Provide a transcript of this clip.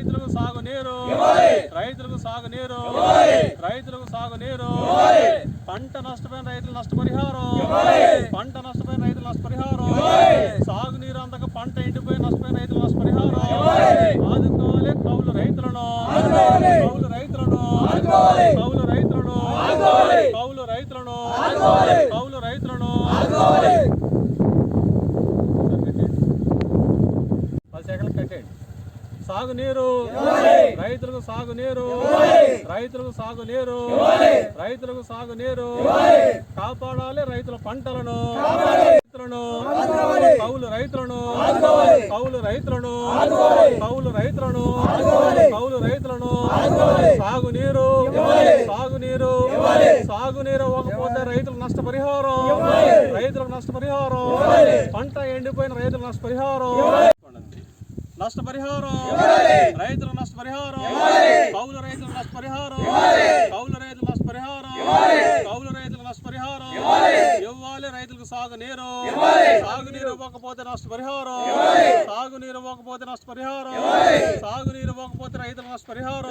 రైతులకు సాగునీరు రైతులకు సాగునీరు రైతులకు సాగునీరు పంట నష్టపోయిన రైతులు నష్టపరిహారం. పంట నష్టపోయిన రైతులు నష్టపరిహారం. సాగునీరు అందక పంట ఎండిపోయి నష్టపోయిన రైతులు నష్టపరిహారం. ఆదుకోవాలి కౌలు రైతులను. కౌలు రైతులను. కౌలు రైతులను. కౌలు రైతులను. కౌలు రైతులను. సాగునీరు. రైతులకు సాగునీరు. రైతులకు సాగునీరు. రైతులకు సాగునీరు. కాపాడాలి రైతుల పంటలను. రైతులను. కౌలు రైతులను. కౌలు రైతులను. కౌలు రైతులను. కౌలు రైతులను. సాగునీరు. సాగునీరు. సాగునీరు ఇవ్వకపోతే రైతులు నష్టపరిహారం. రైతులకు నష్టపరిహారం. పంట ఎండిపోయిన రైతుల నష్టపరిహారం. నష్టపరిహారం రైతులకు నష్టపరిహారం కౌలు రైతులకు నష్టపరిహారం కౌలు రైతులకు నష్టపరిహారం కౌలు రైతులకు నష్టపరిహారం ఇవ్వాలి రైతులకు సాగునీరు. సాగునీరు ఇవ్వకపోతే నష్టపరిహారం సాగునీరు ఇవ్వకపోతే నష్టపరిహారం సాగునీరు ఇవ్వకపోతే రైతులకు నష్టపరిహారం